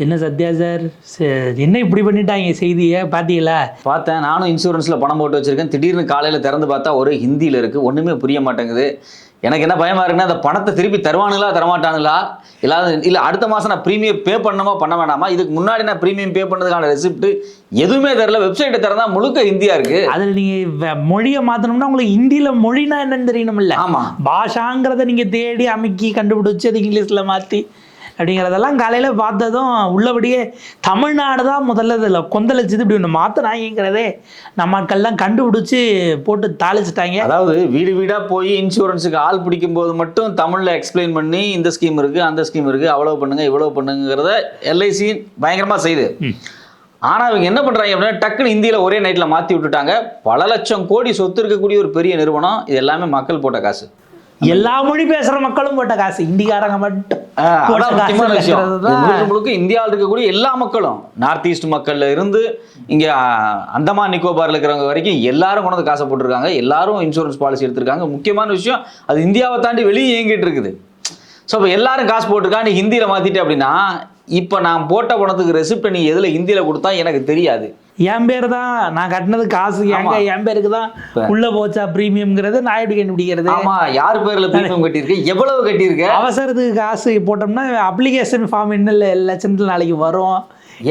என்ன சத்யா சார் என்ன இப்படி பண்ணிட்டாங்க செய்தியை? பார்த்தீங்களா பார்த்தேன். நானும் இன்சூரன்ஸில் பணம் போட்டு வச்சிருக்கேன். திடீர்னு காலையில் திறந்து பார்த்தா ஒரே ஹிந்தியில் இருக்குது ஒன்றுமே புரிய மாட்டேங்குது. எனக்கு என்ன பயமாக இருக்குன்னா அந்த பணத்தை திருப்பி தருவானுங்களா தரமாட்டானுங்களா? இல்லாத இல்லை அடுத்த மாதம் நான் ப்ரீமியம் பே பண்ணணுமா பண்ண வேணாமா இதுக்கு முன்னாடி நான் ப்ரீமியம் பே பண்ணதுக்கான ரெசிப்ட் எதுவுமே தெரில. வெப்சைட்டை திறந்தா முழுக்க ஹிந்தியாக இருக்குது அதில் நீங்கள் மொழியை மாற்றணும்னா உங்களுக்கு ஹிந்தியில் மொழினா என்னன்னு தெரியணும்ல? ஆமாம் பாஷாங்கிறத நீங்கள் தேடி அமுக்கி கண்டுபிடிச்சி அது இங்கிலீஷில் மாற்றி அப்படிங்கிறதெல்லாம் காலையில் பார்த்ததும் உள்ளபடியே தமிழ்நாடு தான் முதல்ல இதில் கொந்தளிச்சது. இப்படி ஒன்று மாற்றினாங்கிறதே நம்ம கண்டுபிடிச்சி போட்டு தாளிச்சிட்டாங்க. அதாவது வீடு வீடாக போய் இன்சூரன்ஸுக்கு ஆள் பிடிக்கும் போது மட்டும் தமிழில் எக்ஸ்பிளைன் பண்ணி இந்த ஸ்கீம் இருக்குது அந்த ஸ்கீம் இருக்குது அவ்வளோ பண்ணுங்க இவ்வளோ பண்ணுங்கிறத எல்ஐசி பயங்கரமாக செய்யுது ஆனால் இவங்க என்ன பண்ணுறாங்க அப்படின்னா டக்குன்னு இந்தியில் ஒரே நைட்டில் மாற்றி விட்டுட்டாங்க. பல லட்சம் கோடி சொத்து இருக்கக்கூடிய ஒரு பெரிய நிறுவனம் இது எல்லாமே மக்கள் போட்ட காசு. எல்லா மொழி பேசுகிற மக்களும் போட்ட காசு. இந்திக்காரங்க மட்டும். முழுக்க இந்தியாவில் இருக்கக்கூடிய எல்லா மக்களும் நார்த் ஈஸ்ட் மக்கள்ல இருந்து இங்கே அந்தமான் நிக்கோபார்ல இருக்கிறவங்க வரைக்கும் எல்லாரும் கொண்டு காசை போட்டிருக்காங்க. எல்லாரும் இன்சூரன்ஸ் பாலிசி எடுத்திருக்காங்க. முக்கியமான விஷயம் அது இந்தியாவை தாண்டி வெளியே இயங்கிட்டு இருக்குது. ஸோ இப்போ எல்லாரும் காசு போட்டிருக்கா? நீ ஹிந்தியில் மாற்றிட்டு அப்படின்னா இப்போ நான் போட்ட பணத்துக்கு ரெசிப்டை நீ எதில் ஹிந்தியில் கொடுத்தா எனக்கு தெரியாது. என் பேர் தான் நான் கட்டினது காசு எங்க. என் பேருக்கு தான் உள்ள போச்சா ப்ரீமியம்ங்கிறது நான் எப்படி கண்டுபிடிக்கிறது. ஆமா யார் பேர்ல பிரீமியம் கட்டியிருக்க? எவ்வளவு கட்டியிருக்க? அவசரத்துக்கு காசு போட்டோம்னா அப்ளிகேஷன் ஃபார்ம் என்ன லட்சத்தில் நாளைக்கு வரும்.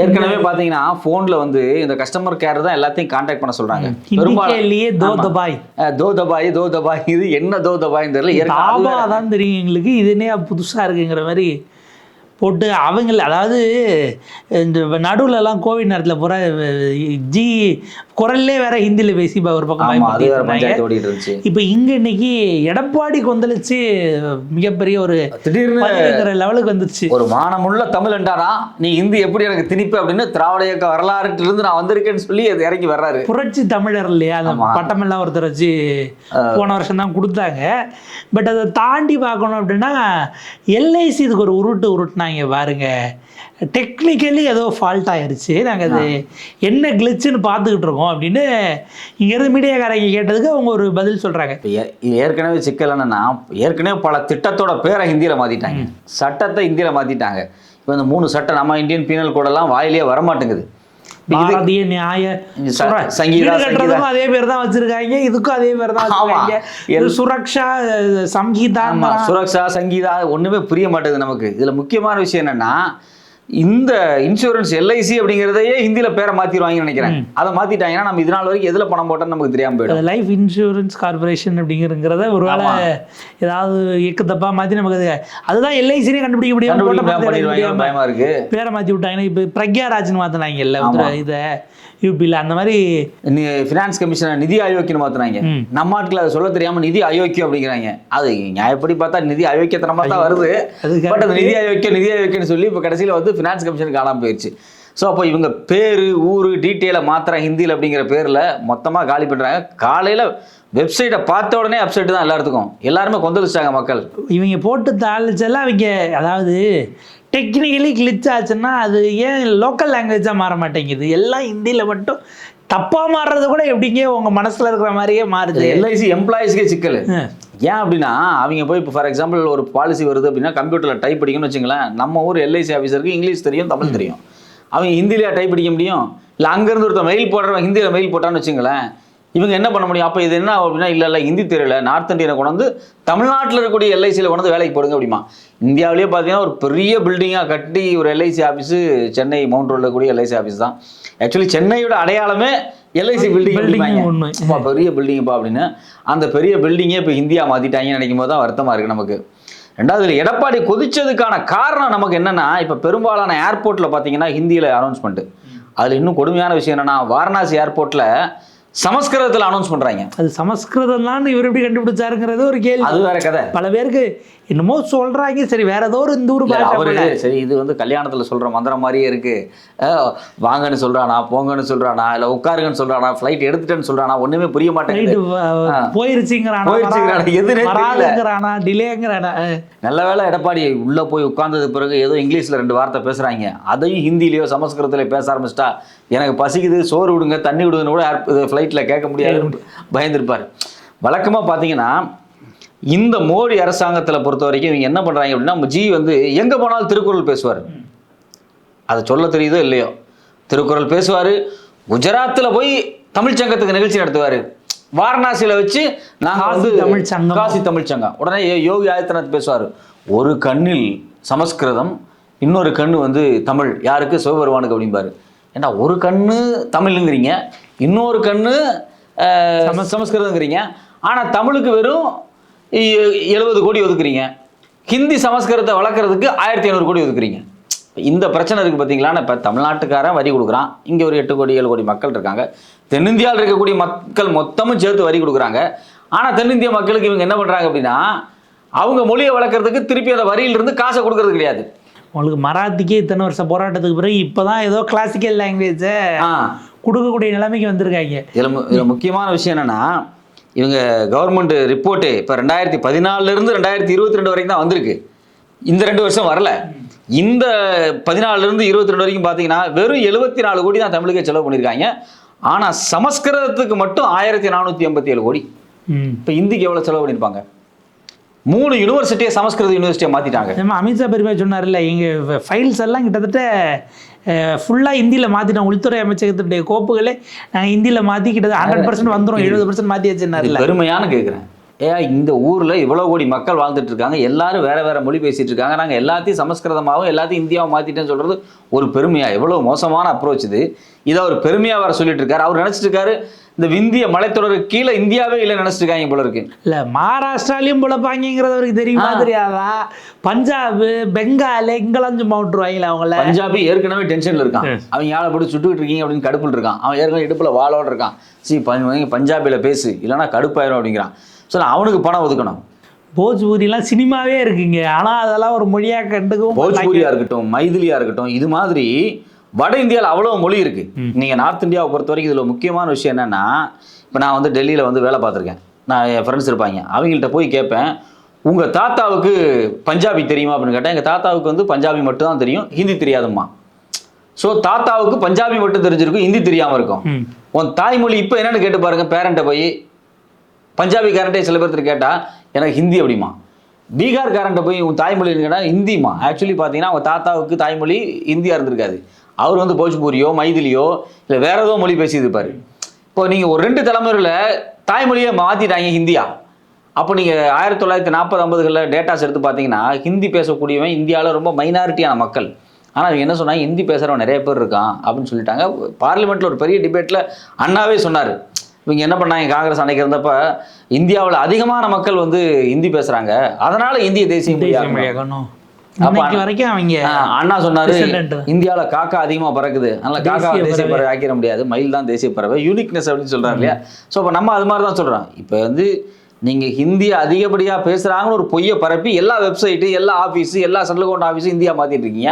ஏற்கனவே பாத்தீங்கன்னா போன்ல வந்து இந்த கஸ்டமர் கேர் தான் எல்லாத்தையும் கான்டாக்ட் பண்ண சொல்றாங்க. ஹிந்திக்கேலியே தோ. தபாய். தோ தபாய் தோ தபாய் இது என்ன தோ தபாய்ன்னு தெரியல. தெரியும் எங்களுக்கு. இது என்ன புதுசா இருக்குங்கிற மாதிரி. போட்டு அவங்கள அதாவது இந்த நடுவுல எல்லாம் கோவிட் நேரத்தில் பூரா ஜி குரல்லே வேற ஹிந்தியில பேசி ஒரு பக்கம் இப்போ இங்க இன்னைக்கு எடப்பாடி கொந்தளிச்சு மிகப்பெரிய ஒரு திடீர்னு லெவலுக்கு வந்துருச்சு. ஒரு மானமுள்ள தமிழ் என்றாரா நீ ஹிந்தி எப்படி எனக்கு திணிப்பு அப்படின்னு திராவிட இயக்க வரலாறுல இருந்து நான் வந்திருக்கேன்னு சொல்லி அது இறங்கி வர்றாரு. புரட்சி தமிழர் இல்லையா? அந்த. பட்டமெல்லாம் ஒருத்தர் வச்சு போன வருஷம் தான் கொடுத்தாங்க. பட் அதை தாண்டி பார்க்கணும் அப்படின்னா எல்ஐசி இதுக்கு ஒரு உருட்டு உருட்டுனாங்க பாருங்க. டெக்னிக்கலி ஏதோ ஃபால்ட் ஆயிருச்சு. நாங்கள் அது என்ன கிளிச்சுன்னு பார்த்துக்கிட்டு இருக்கோம் அப்படின்னு இங்கேருந்து மீடியாக்காரங்க கேட்டதுக்கு அவங்க ஒரு பதில் சொல்கிறாங்க ஏற்கனவே சிக்கல் என்னன்னா ஏற்கனவே பல திட்டத்தோட பேரை ஹிந்தியில மாத்திட்டாங்க. சட்டத்தை ஹிந்தியில மாத்திட்டாங்க. இப்போ இந்த மூணு சட்டம் நம்ம இந்தியன் பீனல் கோடெல்லாம் வாயிலேயே வரமாட்டேங்குது. பாரதிய நியாய ச- சுர- சங்கீதா, வீடு கட்டுறதுக்கும் அதே பேர் தான் வச்சிருக்காங்க. இதுக்கும் அதே பேர் தான். வச்சிருக்காங்க. சுரக்ஷா சங்கீதா சுரக்ஷா சங்கீதா ஒண்ணுமே புரிய மாட்டேங்குது நமக்கு. இதுல முக்கியமான விஷயம் என்னன்னா இந்த இன்சூரன்ஸ் எல்ஐசி அப்படிங்கிறதையே ஹிந்தியில பேரை மாத்திடுவாங்கன்னு நினைக்கிறேன். அதை மாத்திட்டாங்கன்னா நம்ம இது நாள் வரைக்கும் எதுல பணம் போட்டோம்னு நமக்கு தெரியாம போயிடும். லைஃப் இன்சூரன்ஸ் கார்பரேஷன் அப்படிங்கிறத ஒருவேளை ஏதாவது இயக்கத்தப்பா மாற்றி நமக்கு அது அதுதான் எல்ஐசினே கண்டுபிடிக்க முடியாம பயமா இருக்கு. பேரை மாற்றி விட்டாங்கன்னா இப்போ பிரக்யாராஜ்னு மாற்றினாங்கல்ல இதை. யூபியில் அந்த மாதிரி நீ ஃபினான்ஸ் கமிஷனர் நிதி ஆயோக்கியம் மாத்துனாங்க ம். நம்ம ஆட்கள் அதை சொல்ல தெரியாம நிதி அயோக்கியம் அப்படிங்கிறாங்க. அது நியாயப்படி பார்த்தா நிதி அயோக்கியத்தனமா தான் வருது. பட் அது நிதி அயோக்கியம் நிதி அயோக்கியம்னு சொல்லி இப்போ கடைசியில் வந்து ஃபினான்ஸ் கமிஷன் காணாம போயிடுச்சு ஸோ அப்போ இவங்க பேரு ஊரு டீட்டெயிலை மாத்திர ஹிந்தியில் அப்படிங்கிற பேரில் மொத்தமாக காலி பண்ணுறாங்க காலையில் வெப்சைட்டை பார்த்த உடனே அப்செட் தான் எல்லாத்துக்கும் எல்லாருமே கொந்தளிச்சிட்டாங்க மக்கள். இவங்க போட்டு தாளிச்செல்லாம் அவங்க அதாவது டெக்னிக்கலி கிளிச் ஆச்சுன்னா அது ஏன் லோக்கல் லாங்குவேஜாக மாற மாட்டேங்குது? எல்லாம் ஹிந்தியில் மட்டும் தப்பாக மாறுறது கூட எப்படிங்க உங்கள் மனசில் இருக்கிற மாதிரியே மாறுது? எல்ஐசி எம்ப்ளாயிஸ்க்கே சிக்கல். ஏன் அப்படின்னா அவங்க போய் இப்போ ஃபார் எக்ஸாம்பிள் ஒரு பாலிசி வருது அப்படின்னா கம்ப்யூட்டரில் டைப் படிக்கணும்னு வச்சுங்களேன் நம்ம ஊர் எல்ஐசி ஆஃபீஸருக்கு இங்கிலீஷ் தெரியும் தமிழ் தெரியும். அவங்க ஹிந்திலேயே டைப் படிக்க முடியும்? இல்லை அங்கேருந்து ஒருத்தன் மெயில் போடுறவன் ஹிந்தியில் மெயில் போட்டான்னு வச்சுங்களேன் இவங்க என்ன பண்ண முடியும்? அப்போ இது என்ன அப்படின்னா இல்லை இல்லை ஹிந்தி தெரியல நார்த் இந்தியனை கொண்டு வந்து தமிழ்நாட்டில் இருக்கக்கூடிய எல்ஐசியில் கொண்டு வந்து வேலைக்கு போடுங்க அப்படிமா. இந்தியாவிலேயே பார்த்தீங்கன்னா ஒரு பெரிய பில்டிங்காக கட்டி ஒரு எல்ஐசி ஆஃபீஸு சென்னை மவுண்ட் ரோடில் கூடிய எல்ஐசி ஆஃபீஸ் தான். ஆக்சுவலி சென்னையோட அடையாளமே எல்ஐசி பில்டிங். அப்பா பெரிய பில்டிங்ப்பா அப்படின்னு. அந்த பெரிய பில்டிங்கே இப்போ இந்தியா மாற்றிட்டாங்கன்னு நினைக்கும் போது தான் வருத்தமாக இருக்குது நமக்கு. ரெண்டாவது எடப்பாடி கொதிச்சதுக்கான காரணம் நமக்கு என்னன்னா இப்போ பெரும்பாலான ஏர்போர்ட்டில் பார்த்தீங்கன்னா ஹிந்தியில் அனௌன்ஸ்மெண்ட் அதில் இன்னும் கொடுமையான விஷயம் என்னன்னா வாரணாசி ஏர்போர்ட்டில் சமஸ்கிருதத்தில் அனௌன்ஸ் பண்ணுறாங்க அது சமஸ்கிருதம் தான் இவர் எப்படி கண்டுபிடிச்சாருங்கிறது ஒரு கேள்வி. அது வேற கதை. பல பேருக்கு என்னமோ சொல்றாங்க சரி வேற ஏதோ ஒரு இந்த ஊர் அவரு. சரி இது வந்து கல்யாணத்துல சொல்ற மந்திரம் மாதிரியே இருக்கு. அஹ், வாங்கன்னு சொல்றானா போங்கன்னு சொல்றானா இல்ல உட்காருங்கன்னு சொல்றானா ஃப்ளைட் எடுத்துட்டேன்னு சொல்றானா ஒண்ணுமே புரிய மாட்டேங்குது. போயிருச்சுங்கிறானா போயிருச்சுங்கிறானா. வராதுங்கிறானா டிலேங்கிறானா நல்ல வேளை எடப்பாடி உள்ள போய் உட்கார்ந்தது பிறகு ஏதோ இங்கிலீஷ்ல ரெண்டு வார்த்தை பேசுறாங்க. அதையும் ஹிந்திலயோ சமஸ்கிருதத்திலயோ பேச ஆரம்பிச்சிட்டா எனக்கு பசிக்குது சோறு விடுங்க தண்ணி விடுங்கன்னு கூட ஃப்ளைட்டில் கேட்க முடியாது. பயந்துருப்பார். வழக்கமாக பார்த்தீங்கன்னா இந்த மோடி அரசாங்கத்தில் பொறுத்த வரைக்கும் இவங்க என்ன பண்ணுறாங்க அப்படின்னா ஜி வந்து எங்கே போனாலும் திருக்குறள் பேசுவார். அதை சொல்ல தெரியுதோ இல்லையோ? திருக்குறள் பேசுவார். குஜராத்தில் போய் தமிழ் சங்கத்துக்கு நிகழ்ச்சி நடத்துவார். வாரணாசியில் வச்சு நாங்கள் வந்து தமிழ் சங்கம். காசி தமிழ் சங்கம். உடனே யோகி ஆதித்யநாத் பேசுவார். ஒரு கண்ணில் சமஸ்கிருதம் இன்னொரு கண்ணு வந்து தமிழ். யாருக்கு? சிவபெருமானுக்கு அப்படிம்பாரு. ஏண்டா ஒரு கண்ணு தமிழுங்கிறீங்க? இன்னொரு கண்ணு சமஸ்கிருதங்கிறீங்க ஆனால் தமிழுக்கு வெறும் எழுபது கோடி ஒதுக்குறீங்க. ஹிந்தி சமஸ்கிருதத்தை வளர்க்குறதுக்கு ஆயிரத்தி ஐநூறு கோடி ஒதுக்குறீங்க. இந்த பிரச்சனை இருக்குது பார்த்தீங்களா இப்போ தமிழ்நாட்டுக்காரன் வரி கொடுக்குறான். இங்கே ஒரு எட்டு கோடி ஏழு கோடி மக்கள் இருக்காங்க. தென்னிந்தியாவில் இருக்கக்கூடிய மக்கள் மொத்தமும் சேர்த்து வரி கொடுக்குறாங்க. ஆனால் தென்னிந்திய மக்களுக்கு இவங்க என்ன பண்ணுறாங்க அப்படின்னா அவங்க மொழியை வளர்க்குறதுக்கு திருப்பி அந்த வரியிலிருந்து காசை கொடுக்கறது கிடையாது. உங்களுக்கு மராத்திக்கே இத்தனை வருஷம் போராட்டத்துக்கு பிறகு இப்பதான் ஏதோ கிளாசிக்கல் லாங்குவேஜை ஆ. கொடுக்கக்கூடிய நிலைமைக்கு வந்திருக்காங்க. இதில் இதுல முக்கியமான விஷயம் என்னன்னா இவங்க கவர்மெண்ட் ரிப்போர்ட்டு இப்போ ரெண்டாயிரத்தி பதினாலிருந்து ரெண்டாயிரத்தி இருபத்தி ரெண்டு வரைக்கும் தான் வந்திருக்கு. இந்த ரெண்டு வருஷம் வரல. இந்த பதினாலிருந்து இருபத்தி ரெண்டு வரைக்கும் பார்த்தீங்கன்னா வெறும் எழுபத்தி நாலு கோடி தான் தமிழுக்கே செலவு பண்ணியிருக்காங்க ஆனால் சமஸ்கிருதத்துக்கு மட்டும் ஆயிரத்தி நானூற்றி எண்பத்தி ஏழு கோடி. இப்போ ஹிந்திக்கு எவ்வளோ செலவு பண்ணியிருப்பாங்க மூணு யூனிவர்சிட்டியை சமஸ்கிருத யூனிவர்சிட்டியை மாற்றிட்டாங்க நம்ம அமித்ஷா பெருமை சொன்னார்ல எங்க ஃபைல்ஸ் எல்லாம் கிட்டத்தட்ட ஃபுல்லாக ஹிந்தியில் மாற்றிட்டோம் உள்துறை அமைச்சகத்துடைய கோப்புகளே நாங்கள் ஹிந்தியில் மாற்றி கிட்டத்தட்ட ஹண்ட்ரட் பர்சன்ட் வந்துடும் எழுபது பர்சன்ட் மாற்றி வச்சுருந்தார்ல பெருமையான கேட்குறேன் ஏ இந்த ஊரில் இவ்வளோ கோடி மக்கள் வாழ்ந்துட்டு இருக்காங்க எல்லாரும் வேற வேற மொழி பேசிட்டு இருக்காங்க நாங்கள் எல்லாத்தையும் சமஸ்கிருதமாகவும் எல்லாத்தையும் இந்தியாவும் மாற்றிட்டேன்னு சொல்றது ஒரு பெருமையா? எவ்வளோ மோசமான அப்ரோச் இது. இதை அவர் பெருமையாக வர சொல்லிட்டு இருக்காரு அவர் நினைச்சிட்டு இருக்காரு இந்த விந்திய மலைத்தொடருக்கு கீழே இந்தியாவே இல்லை நினைச்சிட்டு இருக்காங்க போல இருக்கு. இல்லை மகாராஷ்டிராலையும் பொழப்பாங்கிறது அவருக்கு தெரியுமா. தெரியாதா பஞ்சாப் பெங்கால் இங்கெல்லாம் சும்மா விட்டுருவாங்களா அவங்கள. பஞ்சாபி ஏற்கனவே டென்ஷன்ல இருக்கான். அவங்க ஆளை போட்டு சுட்டுக்கிட்டு இருக்கீங்க அப்படின்னு கடுப்புல இருக்கான். அவன் ஏற்கனவே இடுப்புல வாளோட இருக்கான். சி பஞ்சாபில பேசு. இல்லைன்னா கடுப்பாயிரும் அப்படிங்கிறான். ஸோ அவனுக்கு பணம் ஒதுக்கணும். போஜ்பூரிலாம் சினிமாவே இருக்குங்க. ஆனால் அதெல்லாம் ஒரு மொழியாக கண்டுக்கவும் மாட்டாங்க. போஜ்பூரியா இருக்கட்டும் மைதிலியா இருக்கட்டும் இது மாதிரி வட இந்தியாவில் அவ்வளோ மொழி இருக்கு. நீங்க நார்த் இந்தியாவை பொறுத்த வரைக்கும் இதுல முக்கியமான விஷயம் என்னன்னா இப்போ நான் வந்து டெல்லியில வந்து வேலை பார்த்துருக்கேன். நான் என் ஃப்ரெண்ட்ஸ் இருப்பாங்க. அவங்கள்ட்ட போய் கேட்பேன் உங்க தாத்தாவுக்கு பஞ்சாபி தெரியுமா? அப்படின்னு கேட்டேன். எங்க தாத்தாவுக்கு வந்து பஞ்சாபி மட்டும் தான் தெரியும் ஹிந்தி தெரியாதும்மா. ஸோ தாத்தாவுக்கு பஞ்சாபி மட்டும் தெரிஞ்சிருக்கும் ஹிந்தி தெரியாம இருக்கும். உன் தாய்மொழி இப்போ என்னன்னு கேட்டு பாருங்க பேரண்ட்டை போய் பஞ்சாபி பஞ்சாபிக்காரன்ட்டே சில பேர்த்து கேட்டால் எனக்கு ஹிந்தி அப்படிமா பீகார்காரன்ட்ட போய் உன் தாய்மொழி கேட்டால் ஹிந்திமா ஆக்சுவலி பார்த்தீங்கன்னா அவங்க தாத்தாவுக்கு தாய்மொழி ஹிந்தியாக இருந்திருக்காது. அவர் வந்து போஜ்பூரியோ மைதிலியோ இல்லை வேற ஏதோ மொழி பேசியிருப்பார் இப்போ நீங்கள் ஒரு ரெண்டு தலைமுறையில் தாய்மொழியை மாற்றிட்டாங்க ஹிந்தியா. அப்போ நீங்கள் ஆயிரத்தி தொள்ளாயிரத்தி நாற்பது ஐம்பதுகளில் டேட்டாஸ் எடுத்து பார்த்தீங்கன்னா ஹிந்தி பேசக்கூடியவன் இந்தியாவில் ரொம்ப மைனாரிட்டியான மக்கள். ஆனால் அவங்க என்ன சொன்னாங்க ஹிந்தி பேசுகிறவன் நிறைய பேர் இருக்கான் அப்படின்னு சொல்லிட்டாங்க. பார்லிமெண்ட்டில் ஒரு பெரிய டிபேட்டில் அண்ணாவே சொன்னார். இவங்க என்ன பண்ணாங்க? காங்கிரஸ் அன்னைக்கு இருந்தப்ப இந்தியாவில் அதிகமான மக்கள் வந்து ஹிந்தி பேசுகிறாங்க அதனால இந்திய தேசிய தேசிய மொழியாக மொழியாக்கணும் அப்ப இன்னைக்கு வரைக்கும் அவங்க அண்ணா சொன்னாரு. இந்தியாவுல காக்கா அதிகமா பறக்குது. அதனால காக்கா தேசிய பறவை. ஆக்கிட முடியாது. மயில் தான் தேசிய பறவை. யூனிக்னஸ் அப்படின்னு சொல்றாரு இல்லையா? ஸோ அப்போ நம்ம அது மாதிரி தான் சொல்றோம். இப்போ வந்து நீங்க ஹிந்தியை அதிகப்படியா பேசுறாங்கன்னு ஒரு பொய்யை பரப்பி எல்லா வெப்சைட்டு எல்லா ஆஃபீஸு எல்லா சென்ட்ரல் கவர்மெண்ட் ஆஃபீஸும் இந்தியா மாத்திட்டு இருக்கீங்க.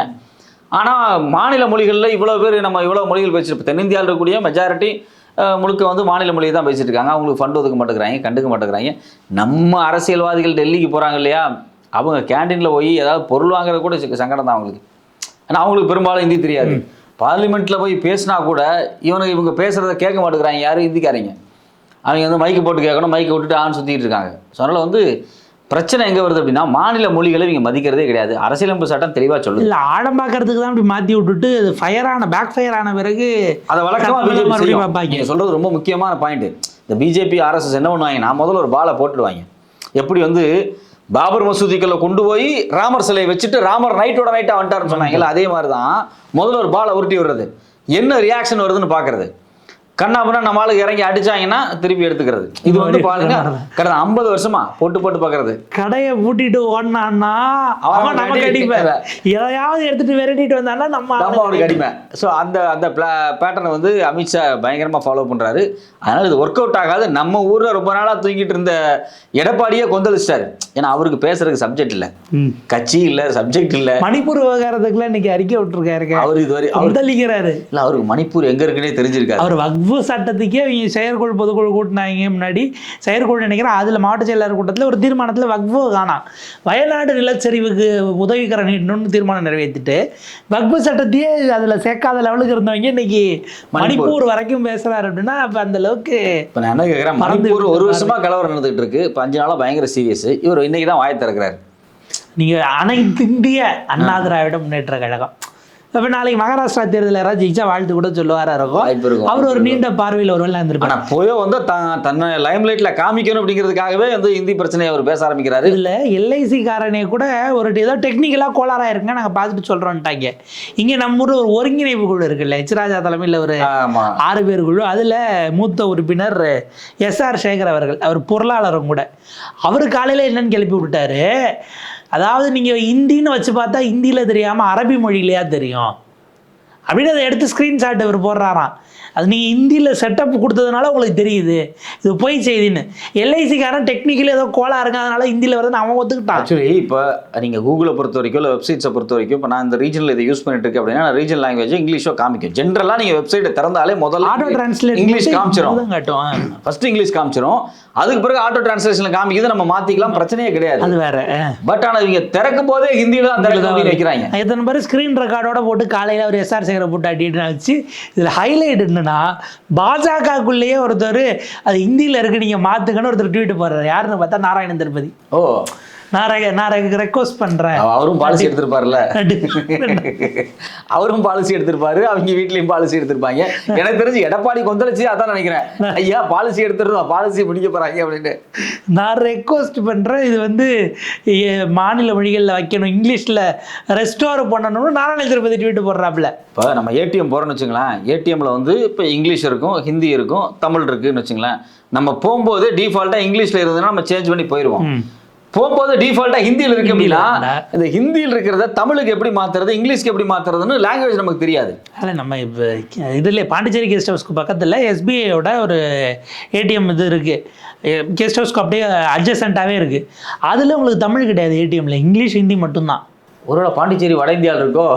ஆனா மாநில மொழிகளில் இவ்வளவு பேர் நம்ம இவ்வளவு மொழிகள் பேசிட்டு தென்னிந்தியாவில் இருக்கக்கூடிய மெஜாரிட்டி முழுக்க வந்து மாநில மொழியை தான் பேசிட்டு இருக்காங்க. அவங்களுக்கு ஃபண்ட் ஒதுக்க மாட்டேங்கிறாங்க கண்டுக்க மாட்டேங்கிறாங்க. நம்ம அரசியல்வாதிகள் டெல்லிக்கு போறாங்க இல்லையா? அவங்க கேண்டீனில் போய் ஏதாவது பொருள் வாங்குறது கூட சங்கடம் தான் அவங்களுக்கு. ஏன்னா அவங்களுக்கு பெரும்பாலும் ஹிந்தி தெரியாது. பார்லிமெண்ட்ல போய் பேசினா கூட இவனுக்கு இவங்க பேசுறத கேட்க மாட்டேங்கிறாங்க. யாரும் ஹிந்திக்காரங்க அவங்க வந்து மைக்கு போட்டு கேட்கணும் மைக்கை விட்டுட்டு ஆன் சுற்றிட்டு இருக்காங்க. ஸோ அதனால் வந்து பிரச்சனை எங்கே வருது அப்படின்னா மாநில மொழிகளை இவங்க மதிக்கிறதே கிடையாது. அரசியலமைப்பு சட்டம் தெளிவாக சொல்லுது. இல்ல ஆடம் பார்க்கறதுக்கு தான் இப்படி மாத்தி விட்டுட்டு அது ஃபயர் ஆன பேக் ஃபயர் ஆன பிறகு அதை வழக்கமாக சொல்றது ரொம்ப முக்கியமான பாயிண்ட் இந்த பிஜேபி ஆர்எஸ்எஸ் என்ன பண்ணுவாங்கன்னா முதல்ல ஒரு பாலை போட்டுடுவாங்க. எப்படி வந்து பாபர் மசூதிக்குள்ள கொண்டு போய் ராமர் சிலையை வச்சுட்டு ராமர் நைட்டோட நைட்டா வந்துட்டாருன்னு சொன்னாங்கல்ல அதே மாதிரி தான் முதல்ல ஒரு பாலை உருட்டி விடுறது. என்ன ரியாக்ஷன் வருதுன்னு பார்க்கறது. கண்ணாபுனா நம்ம ஆளுக்கு இறங்கி அடிச்சாங்கன்னா திருப்பி எடுத்துக்கிறது. இது வந்து பாருங்க கடந்த ஐம்பது வருஷமா போட்டு போட்டு பார்க்கறது கடையை பூட்டிட்டு ஓடினான்னா அவன் நமக்கு அடி- அடிப்பேன் எதையாவது எடுத்துட்டு விரட்டிட்டு வந்தான்னா நம்ம நம்ம அவனுக்கு அடிமை. ஸோ அந்த அந்த பேட்டர்னை வந்து அமித்ஷா பயங்கரமாக ஃபாலோ பண்ணுறாரு அதனால் இது ஒர்க் அவுட் ஆகாது. நம்ம ஊரில் ரொம்ப நாளாக தூங்கிட்டு இருந்த எடப்பாடியே கொந்தளிச்சிட்டாரு. ஏன்னா அவருக்கு பேசுறதுக்கு சப்ஜெக்ட் இல்லை. கட்சி இல்லை சப்ஜெக்ட் இல்லை. மணிப்பூர் விவகாரத்துக்குலாம் இன்னைக்கு அறிக்கை விட்டுருக்காருங்க. அவர் இதுவரை அவர் கொந்தளிக்கிறாரு. இல்லை அவருக்கு மணிப்பூர் எங்கே இருக்குன்னே தெரிஞ்சிருக்காரு அவர் வக்ஃபு சட்டத்துக்கே அவங்க செயற்குழு பொதுக்குழு கூட்டினாங்க முன்னாடி. செயற்குழு நினைக்கிறேன் அதில் மாவட்ட செயலாளர் கூட்டத்தில் ஒரு தீர்மானத்தில் வக்ஃபு காணாம் வயநாடு நிலச்சரிவுக்கு உதவிக்கர நீட்டணும்னு தீர்மானம் நிறைவேற்றிட்டு வக்ஃபு சட்டத்தையே அதில் சேர்க்காத லெவலுக்கு இருந்தவங்க இன்னைக்கு மணிப்பூர். வரைக்கும் பேசுறாரு அப்படின்னா அப்போ அந்த அளவுக்கு இப்போ நான் என்ன கேட்குறேன் மணிப்பூர் ஒரு விட்டு வருஷமா கலவரம் நடந்துகிட்டு இருக்கு. இப்போ அஞ்சு நாளாக பயங்கர சீரியஸ் இவர் இன்னைக்கு தான் வாயை திறக்கிறாரு. நீங்க அனைத்து இந்திய அண்ணா திராவிட முன்னேற்ற கழகம். அப்போ நாளைக்கு மகாராஷ்டிரா தேர்தலில் யாராவது ஜெயிச்சா வாழ்த்து கூட சொல்லுவாரா இருக்கும். அவர் ஒரு நீண்ட பார்வையில் ஒரு வேலை இருந்திருப்பார் போயோ வந்து தான் தன்னை லைம்லைட்ல காமிக்கணும் அப்படிங்கிறதுக்காகவே வந்து இந்தி பிரச்சனையை அவர் பேச ஆரம்பிக்கிறாரு. இதில் எல்ஐசி காரனே கூட ஒரு ஏதோ டெக்னிக்கலாக கோளாறாக இருக்குங்க நாங்கள் பார்த்துட்டு சொல்கிறோன்ட்டாங்க இங்கே நம்ம ஊர் ஒரு ஒருங்கிணைப்பு குழு இருக்குல்ல எச் ராஜா தலைமையில் ஒரு ஆமா. ஆறு பேர் குழு. அதில் மூத்த உறுப்பினர் எஸ்ஆர் சேகர் அவர்கள் அவர் பொருளாளரும் கூட. அவர் காலையில் என்னன்னு கிளப்பி விட்டாரு அதாவது நீங்கள் ஹிந்தின்னு வச்சு பார்த்தா ஹிந்தியில் தெரியாமல் அரபி மொழியிலையா தெரியும். அப்படின்னு அதை எடுத்து ஸ்க்ரீன்ஷாட் இவர் போடுறாராம். அது நீங்கள் ஹிந்தியில் செட்டப் கொடுத்ததுனால உங்களுக்கு தெரியுது. இது பொய் செய்தின்னு. எல்ஐசிக்காரன் டெக்னிக்கலி ஏதோ கோலா இருக்கு அதனால ஹிந்தியில் வருதுன்னு அவன் ஒத்துக்கிட்டான். ஆக்சுவலி இப்போ நீங்கள் கூகுளை பொறுத்த வரைக்கும் இல்லை வெப்சைட்ஸை பொறுத்த வரைக்கும் இப்போ நான் இந்த ரீஜனில் இதை யூஸ் பண்ணிட்டு இருக்கேன் அப்படின்னா ரீஜன் லாங்குவேஜ் இங்கிலீஷோ காமிக்கும். ஜென்ரலாக நீங்கள் வெப்சைட்டை திறந்தாலே முதல்ல ஆட்டோ டிரான்ஸ்லேட் இங்கிலீஷ் காமிச்சிரும். தான் காட்டும் ஃபர்ஸ்ட் இங்கிலீஷ் காமிச்சிரும். அதுக்கு பிறகு ஆட்டோ டிரான்ஸ்லேஷன் காமிக்குது. நம்ம மாத்திக்கலாம் பிரச்சனையே கிடையாது. அது வேற. பட் ஆனால் இவங்க திறக்கும் போதே ஹிந்தியில தான் அப்படின்னு வைக்கிறாங்க. எத்தனை பேர் ஸ்க்ரீன் ரெக்கார்டோட போட்டு காலையில் ஒரு எஸ்ஆர் சேகரை போட்டு அடிட்டு வச்சு இதில் ஹைலைட் என்னன்னா பாஜகக்குள்ளேயே ஒருத்தர் அது ஹிந்தியில் இருக்கு நீங்கள் மாற்றுக்கன்னு ஒருத்தர் ட்வீட் போடுறாரு. யாருன்னு பார்த்தா நாராயணன் திருப்பதி ஓ. நான் நான் ரெக்வஸ்ட் பண்ணுறேன் அவரும் பாலிசி எடுத்திருப்பார்ல அவரும் பாலிசி எடுத்திருப்பாரு அவங்க வீட்லயும் பாலிசி எடுத்திருப்பாங்க. எனக்கு தெரிஞ்சு எடப்பாடி கொந்தளிச்சு அதான் நினைக்கிறேன். ஐயா பாலிசி எடுத்துருந்தோம் பாலிசி முடிக்க போறாங்க அப்படின்ட்டு நான் ரெக்வஸ்ட் பண்ணுறேன் இது வந்து மாநில மொழிகளில் வைக்கணும் இங்கிலீஷில் ரெஸ்டோர் பண்ணணும்னு நாராயண திருப்பதி ட்வீட் போடுறாப்புல. இப்போ நம்ம ஏடிஎம் போகிறோம்னு வச்சுங்களேன். ஏடிஎம்ல வந்து இப்போ இங்கிலீஷ் இருக்கும் ஹிந்தி இருக்கும் தமிழ் இருக்குன்னு வச்சுங்களேன். நம்ம போகும்போது டிஃபால்ட்டாக இங்கிலீஷில் இருந்ததுன்னா நம்ம சேஞ்ச் பண்ணி போயிடுவோம். போகும்போது டிஃபால்ட்டாக ஹிந்தியில் இருக்கு அப்படின்னா. இந்த ஹிந்தியில் இருக்கிறத தமிழுக்கு எப்படி மாத்துறது இங்கிலீஷ்க்கு எப்படி மாத்துறதுன்னு லாங்குவேஜ் நமக்கு தெரியாது. அதில் நம்ம இப்போ இதில் பாண்டிச்சேரி கெஸ்ட் ஹவுஸ்க்கு பக்கத்தில் எஸ்பிஐயோட ஒரு ஏடிஎம் இது இருக்குது கெஸ்ட் ஹவுஸ்க்கு அப்படியே அட்ஜசண்ட்டாகவே இருக்குது அதில் உங்களுக்கு தமிழ் கிடையாது ஏடிஎம்ல இங்கிலீஷ் ஹிந்தி மட்டும்தான். ஒருவேளை பாண்டிச்சேரி வட இந்தியாவில் இருக்கோ?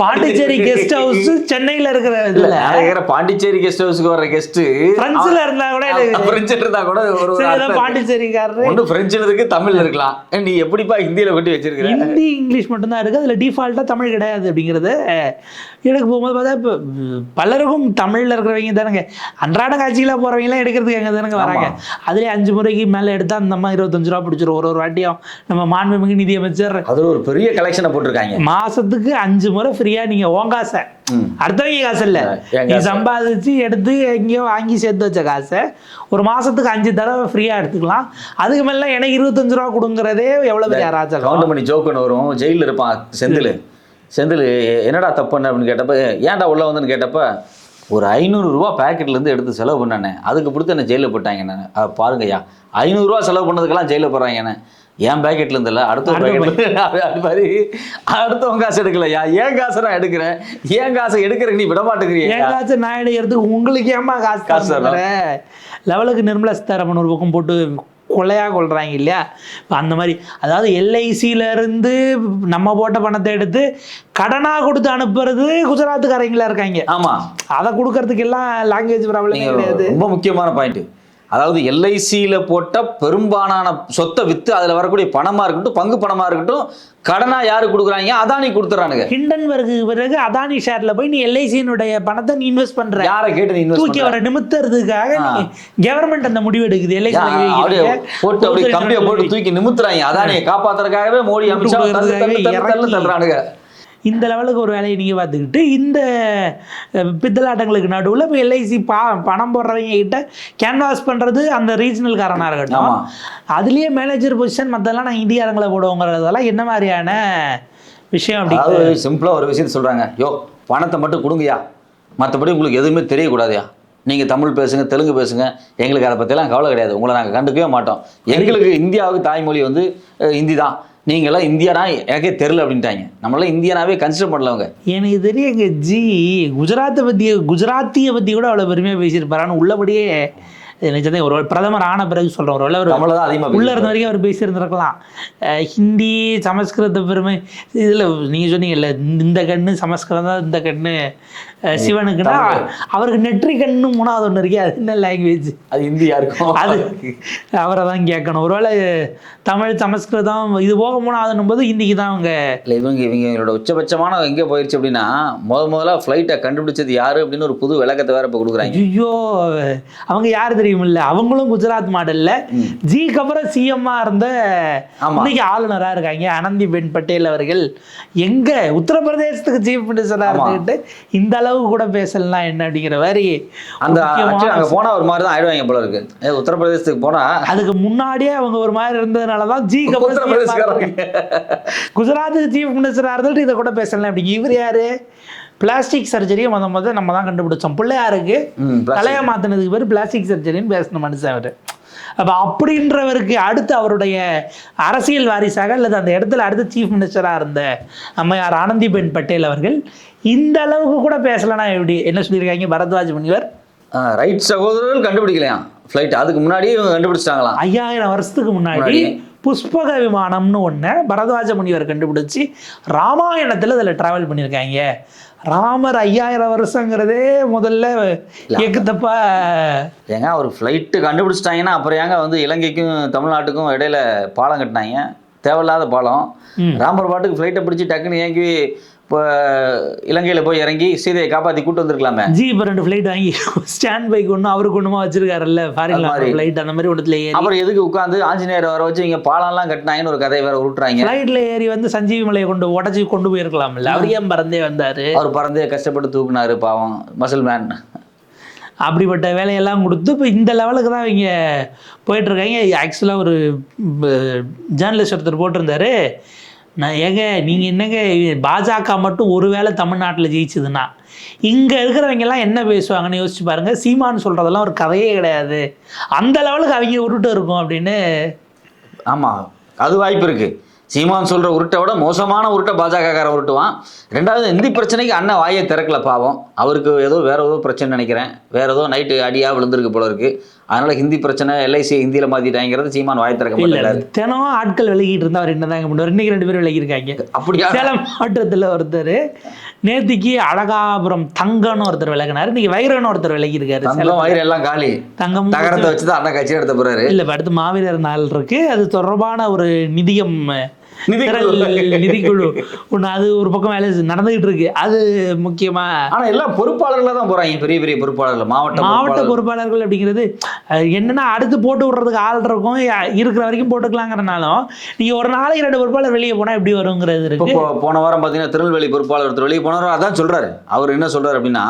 பாண்டிச்சேரி கெஸ்ட் ஹவுஸ் சென்னையில் இருக்கிற இல்ல கேக்குறேன் பாண்டிச்சேரி கெஸ்ட் ஹவுஸ்க்கு வர கெஸ்ட் ஃப்ரெண்ட்ஸில் இருந்தால் கூட பிரெஞ்சு இருந்தா கூட ஒரு இருக்கு. பாண்டிச்சேரிக்காரரு. ஒண்ணு பிரெஞ்சுல இருக்கு தமிழ்ல இருக்கலாம். நீ எப்படிப்பா ஹிந்தியில கொட்டி வச்சிருக்கிற? ஹிந்தி இங்கிலீஷ் மட்டும்தான் இருக்குது அதில் டிஃபால்ட்டாக தமிழ் கிடையாது அப்படிங்கிறது எனக்கு போகும்போது பார்த்தா இப்போ பலருக்கும் தமிழில் இருக்கிறவங்க தானேங்க. அன்றாட காட்சிகளாக போகிறவங்களாம் எடுக்கிறதுக்கு அங்கே தானங்க வராங்க. அதுலேயே அஞ்சு முறைக்கு மேலே எடுத்தால் அந்த மாதிரி இருபத்தஞ்சு ரூபா பிடிச்சிரும். ஒரு ஒரு வாட்டியும் நம்ம மாண்புமிகு நிதியமைச்சர் அதுல ஒரு பெரிய கலெக்ஷனை போட்டிருக்காங்க. மாசத்துக்கு அஞ்சு முறை ஃப்ரீயாக நீங்கள் உன் காசை. அடுத்தவங்க காசு இல்லை. நீ. சம்பாதிச்சு எடுத்து எங்கேயோ வாங்கி சேர்த்து வச்ச காசை ஒரு மாசத்துக்கு அஞ்சு தடவை ஃப்ரீயாக எடுத்துக்கலாம். அதுக்கு மேலே எனக்கு இருபத்தஞ்சு ரூபா கொடுங்கிறதே எவ்வளோ பெரிய அராஜகம். கவுண்ட் பண்ணி ஜோக்குன்னு வரும். ஜெயிலில் இருப்பான். செந்தில். செந்தில் என்னடா தப்பு பண்ண அப்படின்னு கேட்டப்ப ஏன்டா உள்ள வந்தேன்னு கேட்டப்ப ஒரு ஐநூறுரூவா பேக்கெட்லேருந்து எடுத்து செலவு பண்ணானே. அதுக்கு கொடுத்து என்ன ஜெயிலில் போட்டாங்க என்ன. பாருங்கய்யா. ஐநூறுரூவா செலவு பண்ணதுக்கெல்லாம் ஜெயிலில் போடுறாங்க என்ன. என் பேக்கெட்ல இருந்து இல்ல அடுத்த பேக்கெட்ல அது மாதிரி அடுத்தவங்க காசு எடுக்கலையா? ஏன் காசை நான் எடுக்கிறேன். ஏன் காசை எடுக்கிறேன் நீ விட மாட்டேங்கிறியா ஏதாச்சும் நான் எடுக்கிறதுக்கு உங்களுக்கு ஏமா காசு காசு காசு லெவலுக்கு நிர்மலா சீதாராமன் ஒரு பக்கம் போட்டு கொள்ளையாக கொள்றாங்க இல்லையா? இப்ப அந்த மாதிரி. அதாவது இருந்து நம்ம போட்ட பணத்தை எடுத்து கடனாக கொடுத்து அனுப்புறது குஜராத்துக்காரங்களா இருக்காங்க. ஆமா. அதை கொடுக்கறதுக்கு எல்லாம் லாங்குவேஜ் ப்ராப்ளமே கிடையாது. ரொம்ப முக்கியமான பாயிண்ட் அதாவது எல்ஐசியில் போட்ட பெரும்பாலான சொத்தை வித்து அதுல வரக்கூடிய பணமா இருக்கட்டும் பங்கு பணமா இருக்கட்டும் கடனா யாரு கொடுக்குறாங்க? அதானி கொடுத்துறானுங்க. ஹிண்டன்பர்க்கு பிறகு அதானி ஷேர்ல போய் நீ எல்ஐசியினுடைய பணத்தை நீ இன்வெஸ்ட் பண்ற. யாரை கேட்டு நீ இன்வெஸ்ட் தூக்கி வர நிமித்துறதுக்காக கவர்மெண்ட் அந்த முடிவு எடுக்குது. அப்படியே போட்டு அப்படியே கம்பியை போட்டு தூக்கி நிமித்துறாங்க. அதானியை காப்பாத்துறதுக்காகவே மோடி அமித்ஷா தள்ளு, தள்ளு, தள்ளு, தள்ளு, தள்ளுறானுங்க. இந்த லெவலுக்கு ஒரு வேலையை நீங்கள் பார்த்துக்கிட்டு இந்த பித்தலாட்டங்களுக்கு நடுவில் இப்போ எல்ஐசி பா பணம் போடுறவங்க கிட்ட கேன்வாஸ் பண்ணுறது அந்த ரீஜனல் காரனாக இருக்கட்டும். அதுலேயே மேனேஜர் பொசிஷன் மற்றெல்லாம் நாங்கள் இந்தியாரங்களை போடுவோங்கிறதெல்லாம் என்ன மாதிரியான விஷயம் அப்படி அதாவது சிம்பிளா ஒரு விஷயத்த சொல்றாங்க. யோ பணத்தை மட்டும் கொடுங்கயா மற்றபடி உங்களுக்கு எதுவுமே தெரியக்கூடாதுயா நீங்க தமிழ் பேசுங்க தெலுங்கு பேசுங்க எங்களுக்கு அதை பற்றிலாம் கவலை கிடையாது. உங்களை நாங்கள் கண்டுக்கவே மாட்டோம். எங்களுக்கு இந்தியாவுக்கு தாய்மொழி வந்து ஹிந்தி தான். நீங்களாம் இந்தியானா? எனக்கே தெரில அப்படின்ட்டாங்க. நம்மளாம் இந்தியானாவே கன்சிடர் பண்ணலவங்க. எனக்கு தெரியும் ஜி குஜராத்தை பற்றி குஜராத்தியை பற்றி கூட அவ்வளோ பெருமையாக பேசியிருப்பாரான்னு உள்ளபடியே தெரிஞ்சு ஒரு பிரதமர் ஆன பிறகு சொல்கிறேன் ஒரு அதிகமாக உள்ள இருந்த வரைக்கும் அவர் பேசியிருந்திருக்கலாம். ஹிந்தி சமஸ்கிருத பெருமை இதில் நீங்கள் சொன்னீங்கல்ல இந்த கண்ணு சமஸ்கிருதம் இந்த கண்ணு. சிவனுக்குன்னா அவருக்கு நெற்றி கண்ணு மூணாவது ஒன்று இருக்கே. அது என்ன லாங்குவேஜ் அது இந்தியா இருக்கும் அது அவரை தான் கேட்கணும். ஒருவேளை தமிழ் சமஸ்கிருதம் இது போக மூணாவதுன்னும் போது ஹிந்திக்கு தான் அவங்க இல்லை இவங்க இவங்க இவங்களோட உச்சபட்சமான எங்கே போயிடுச்சு அப்படின்னா முத முதல்ல ஃப்ளைட்டை கண்டுபிடிச்சது யாரு அப்படின்னு ஒரு புது விளக்கத்தை வேற இப்போ கொடுக்குறாங்க. ஐயோ அவங்க யார் தெரியுமா? தெரியுமில்ல. அவங்களும் குஜராத் மாடல்ல. ஜிக்கு அப்புறம் சிஎம்மா இருந்த. இன்னைக்கு ஆளுநரா இருக்காங்க அனந்திபென் பட்டேல் அவர்கள். எங்க? உத்தரப்பிரதேசத்துக்கு சீஃப் மினிஸ்டரா இருந்துகிட்டு இந்த அளவு கூட பேசலாம் என்ன அப்படிங்கிற மாதிரி அந்த அங்க போனா ஒரு மாதிரி தான் ஆயிடுவாங்க போல இருக்கு. உத்தரப்பிரதேசத்துக்கு போனா அதுக்கு முன்னாடியே அவங்க ஒரு மாதிரி இருந்ததுனால தான் ஜி உத்தரப்பிரதேசக்காரங்க. குஜராத் சீஃப் மினிஸ்டராக இருந்துட்டு இதை கூட பேசலாம் அப்படிங்க இவர் யாரு? பிளாஸ்டிக் சர்ஜரியை முத முத நம்ம தான் கண்டுபிடிச்சோம் பிள்ளையாருக்கு. தலையை மாற்றினதுக்கு பேர் பிளாஸ்டிக் சர்ஜரின்னு பேசின மனுஷன் அவர். அப்போ அப்படின்றவருக்கு அடுத்து அவருடைய அரசியல் வாரிசாக அல்லது அந்த இடத்துல அடுத்து சீஃப் மினிஸ்டராக இருந்த அம்மையார் ஆனந்திபென் பட்டேல் அவர்கள் இந்த அளவுக்கு கூட பேசலைன்னா எப்படி? என்ன சொல்லியிருக்காங்க? பரத்வாஜ் முனிவர்? ரைட் சகோதரர்கள் கண்டுபிடிக்கலையாம். ஃப்ளைட் அதுக்கு முன்னாடியே இவங்க கண்டுபிடிச்சிட்டாங்களாம். ஐயாயிரம் வருஷத்துக்கு முன்னாடி. புஷ்பக விமானம்னு ஒன்று பரத்வாஜ முனிவர் கண்டுபிடிச்சி ராமாயணத்தில் அதில் ட்ராவல் பண்ணியிருக்காங்க. ராமர் ஐயாயிரம் வருஷங்கிறதே முதல்ல எக்குத்தப்பா ஏங்க ஒரு ஃப்ளைட்டு கண்டுபிடிச்சிட்டாங்கன்னா அப்புறம் ஏங்க வந்து இலங்கைக்கும் தமிழ்நாட்டுக்கும் இடையில பாலம் கட்டினாங்க. தேவையில்லாத பாலம். ராமர் பாட்டுக்கு ஃப்ளைட்டை பிடிச்சி டக்குன்னு ஏங்கி இப்போ இலங்கையில் போய் இறங்கி சீதையை காப்பாற்றி கூட்டு வந்திருக்கலாமே. ஜி இப்போ ரெண்டு ஃப்ளைட் வாங்கி ஸ்டாண்ட் பைக் ஒன்று அவருக்கு ஒன்றுமா வச்சிருக்காருல்ல ஃபாரின்ல. ஃப்ளைட் அந்த மாதிரி ஒன்றத்துல ஏறி. அப்புறம் எதுக்கு உட்காந்து ஆஞ்சநேயர் வர வச்சு இங்கே பாலம்லாம் கட்டினாங்கன்னு ஒரு கதையை வேற உருட்டுறாங்க. ஃப்ளைட்ல ஏறி வந்து சஞ்சீவி மலையை கொண்டு உடச்சி கொண்டு போயிருக்கலாம்ல. அவர் ஏன் பறந்தே வந்தாரு? அவர் பறந்தே கஷ்டப்பட்டு தூக்குனாரு பாவம் மசில் மேன் அப்படிப்பட்ட வேலையெல்லாம் கொடுத்து இப்போ இந்த லெவலுக்கு தான் இவங்க போயிட்டுருக்காங்க ஆக்சுவலாக ஒரு ஜேர்னலிஸ்ட் ஒருத்தர் போட்டிருந்தாரு. நான் ஏங்க நீங்கள் என்னங்க பாஜக மட்டும் ஒருவேளை தமிழ்நாட்டில் ஜெயிச்சதுன்னா? இங்கே இருக்கிறவங்கெல்லாம் என்ன பேசுவாங்கன்னு யோசிச்சு பாருங்கள் சீமானு சொல்கிறதெல்லாம் ஒரு கதையே கிடையாது. அந்த லெவலுக்கு அவங்க உருட்டு இருக்கும் அப்படின்னு. ஆமாம் அது வாய்ப்பு இருக்குது சீமான் சொல்கிற உருட்டை விட மோசமான உருட்டை பாஜகக்காரன் உருட்டுவான். ரெண்டாவது இந்தி பிரச்சனைக்கு அண்ணன் வாயை திறக்கல பாவம். அவருக்கு ஏதோ வேற ஏதோ பிரச்சனை நினைக்கிறேன். வேற ஏதோ நைட்டு அடியா விழுந்திருக்கு போல இருக்கு. அதனால ஹிந்தி பிரச்சனை எல்ஐசி ஹிந்தியில மாத்திட்டாங்கிறது சீமான் வாயை திறக்க மாட்டேங்கிறாரு. தினம் ஆட்கள் விலகிட்டு இருந்தா அவர் என்னதாங்க பண்ணுவார்? இன்னைக்கு ரெண்டு பேரும் விலகியிருக்காங்க. அப்படியா? சேலம் மாவட்டத்தில் ஒருத்தர் நேத்திக்கு அழகாபுரம் தங்கம்னு ஒருத்தர் விலகினார். இன்னைக்கு வைரன்னு ஒருத்தர் விலகியிருக்காரு. தங்கம் வயிறு எல்லாம் காலி. தங்கம் தகரத்தை வச்சு தான் அண்ணன் கட்சி எடுத்த போறாரு. இல்ல இப்ப அடுத்து மாவீரர் நாள் இருக்கு. அது தொடர்பான ஒரு நிதியம் நிதிக்குழு. ஒண்ணு அது ஒரு பக்கம் வேலை நடந்துகிட்டு இருக்கு அது முக்கியமா ஆனா எல்லாம் பொறுப்பாளர்களா தான் போறாங்க. பெரிய பெரிய பொறுப்பாளர்கள் மாவட்ட மாவட்ட பொறுப்பாளர்கள். அப்படிங்கிறது என்னன்னா அடுத்து போட்டு விடுறதுக்கு ஆள் இருக்கும். இருக்கிற வரைக்கும் போட்டுக்கலாங்கிறனாலும் நீங்க ஒரு நாளைக்கு ரெண்டு பொறுப்பாளர் வெளியே போனா எப்படி வருங்கிறது இருக்கு. போன வாரம் பார்த்தீங்கன்னா திருநெல்வேலி பொறுப்பாளர் ஒருத்தர் வெளியே போனாரோ அதான் சொல்றாரு. அவர் என்ன சொல்றாரு அப்படின்னா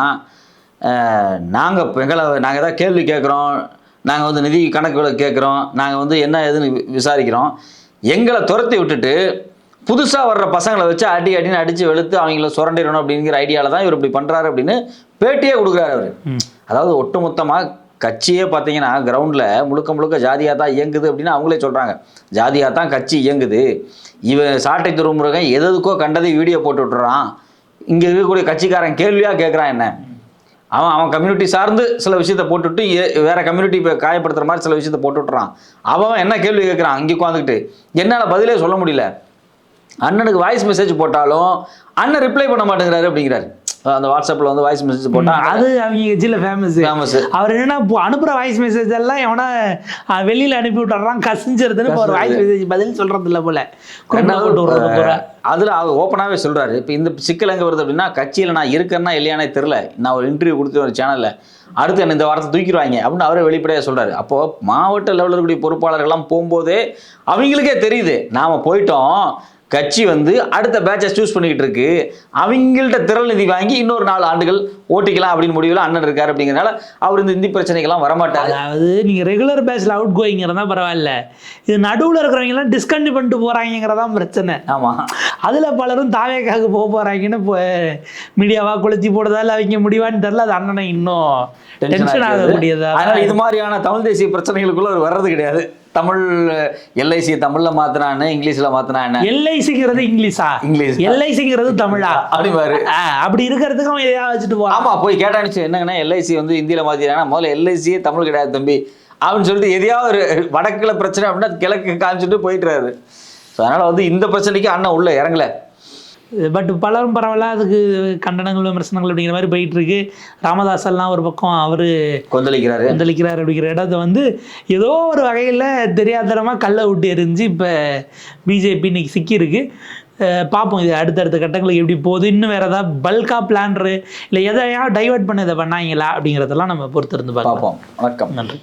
நாங்க எங்களை நாங்க ஏதாவது கேள்வி கேட்குறோம் நாங்க வந்து நிதி கணக்குகளை கேட்குறோம் நாங்க வந்து என்ன ஏதுன்னு விசாரிக்கிறோம். எங்களை துரத்தி விட்டுட்டு புதுசா வர்ற பசங்களை வச்சு அடி அடின்னு அடிச்சு வெளுத்து அவங்கள சுரண்டிடணும் அப்படிங்கிற ஐடியால தான் இவர் இப்படி பண்றாரு அப்படின்னு பேட்டியே கொடுக்குறாரு அவர். அதாவது ஒட்டுமொத்தமா கட்சியே பார்த்தீங்கன்னா கிரவுண்டில் முழுக்க முழுக்க ஜாதியாக தான் இயங்குது அப்படின்னு அவங்களே சொல்கிறாங்க ஜாதியாக தான் கட்சி இயங்குது. இவன் சாட்டை துருமுருகன் எது எதுக்கோ கண்டதை வீடியோ போட்டு விட்டுறான். இங்கே இருக்கக்கூடிய கட்சிக்காரன் கேள்வியாக கேட்குறான் என்ன? அவன் அவன் கம்யூனிட்டி சார்ந்து சில விஷயத்த போட்டுவிட்டு ஏ- வேற கம்யூனிட்டி இப்போ காயப்படுத்துற மாதிரி சில விஷயத்த போட்டு அவன் என்ன கேள்வி கேட்குறான் அங்கே உட்காந்துக்கிட்டு என்னால் பதிலே சொல்ல முடியல. அண்ணனுக்கு வாய்ஸ் மெசேஜ் போட்டாலும் அண்ணன் ரிப்ளை பண்ண மாட்டேங்கிறாரு அப்படிங்கிறாரு. அந்த வாட்ஸ்அப்பில் வந்து வாய்ஸ் மெசேஜ் போட்டால் அது அவங்க கட்சியில ஃபேமஸ் ஃபேமஸ் அவர் என்னன்னா இப்போ அனுப்புற வாய்ஸ் மெசேஜ் எல்லாம் எவனா வெளியில அனுப்பி விட்டுறான் கசிஞ்சிருதுன்னு ஒரு வாய்ஸ் மெசேஜ் பதில் சொல்றது இல்ல போல. அதில் அவர் ஓப்பனாகவே சொல்கிறாரு இப்போ இந்த சிக்கல் எங்கே வருது அப்படின்னா கட்சியில் நான் இருக்கேன்னா இல்லையானே தெரில நான் ஒரு இன்டர்வியூ கொடுத்து ஒரு சேனலில் அடுத்து என்ன இந்த வாரத்தை தூக்கிடுவாங்க அப்படின்னு அவரே வெளிப்படையாக சொல்கிறாரு அப்போது மாவட்ட லெவலில் இருக்கக்கூடிய பொறுப்பாளர்கள்லாம் போகும்போதே அவங்களுக்கே தெரியுது. நாம் போயிட்டோம். கட்சி வந்து அடுத்த பேட்சை சூஸ் பண்ணிக்கிட்டு இருக்கு. அவங்கள்ட்ட திரள் நிதி வாங்கி இன்னொரு நாலு ஆண்டுகள் ஓட்டிக்கலாம் அப்படின்னு முடிவில் அண்ணன் இருக்காரு அப்படிங்கிறனால அவர் இந்த இந்தி பிரச்சனைக்கெல்லாம் வரமாட்டாரு. அதாவது நீங்க ரெகுலர் பேஸ்ல அவுட் கோயிங்கிறதா பரவாயில்ல. இது நடுவுல இருக்கிறவங்க எல்லாம் டிஸ்கண்டினியூ பண்ணிட்டு போறாங்கிறதா பிரச்சனை. ஆமாம் அதுல பலரும் தாவேக்காக போக போறாங்கன்னு இப்போ மீடியாவா கொளுத்தி போடுறதால அவங்க முடிவான்னு தெரியல அது அண்ணனை இன்னும் டென்ஷன் ஆகக்கூடியதா அதனால இது மாதிரியான தமிழ் தேசிய பிரச்சனைகளுக்குள்ள அவர் வர்றது கிடையாது. தமிழ் எல்ஐசி தமிழ்ல மாத்தினான்னு இங்கிலீஷ்ல மாத்தினான்னு எல்ஐசிங்கிறது இங்கிலீஷா? இங்கிலீஷ். எல்ஐசிங்கிறது தமிழா? அப்படி பாரு. அப்படி இருக்கிறதுக்கு அவன் எதையா வச்சுட்டு போறான். ஆமா போய் கேட்டானுச்சு என்னங்கன்னா எல்ஐசி வந்து இந்தியில மாத்திட்டாங்கன்னா முதல்ல எல்ஐசியே தமிழ் கிடையாது தம்பி. அப்படின்னு சொல்லிட்டு எதையாவது ஒரு வடக்குல பிரச்சனை அப்படின்னா கிழக்கு காமிச்சிட்டு போயிட்டுறாரு. ஸோ அதனால வந்து இந்த பிரச்சனைக்கு அண்ணன் உள்ள இறங்கல. பட் பலரும் பரவாயில்ல அதுக்கு கண்டனங்கள் விமர்சனங்கள் அப்படிங்கிற மாதிரி போயிட்டு இருக்கு ராமதாஸ் எல்லாம் ஒரு பக்கம் அவரு கொந்தளிக்கிறாரு. கொந்தளிக்கிறார் அப்படிங்கிற இடத்த வந்து ஏதோ ஒரு வகையில் தெரியாதனமாக கல்லை விட்டு எரிஞ்சு இப்போ பிஜேபி இன்னைக்கு சிக்கியிருக்கு. பார்ப்போம் இது அடுத்தடுத்த கட்டங்களுக்கு எப்படி போகுது. இன்னும் வேறு ஏதாவது பல்காக பிளான்ரு இல்லை எதையா டைவர்ட் பண்ண இதை பண்ணாங்களா அப்படிங்கிறதெல்லாம் நம்ம பொறுத்திருந்து பார்ப்போம் வணக்கம். நன்றி.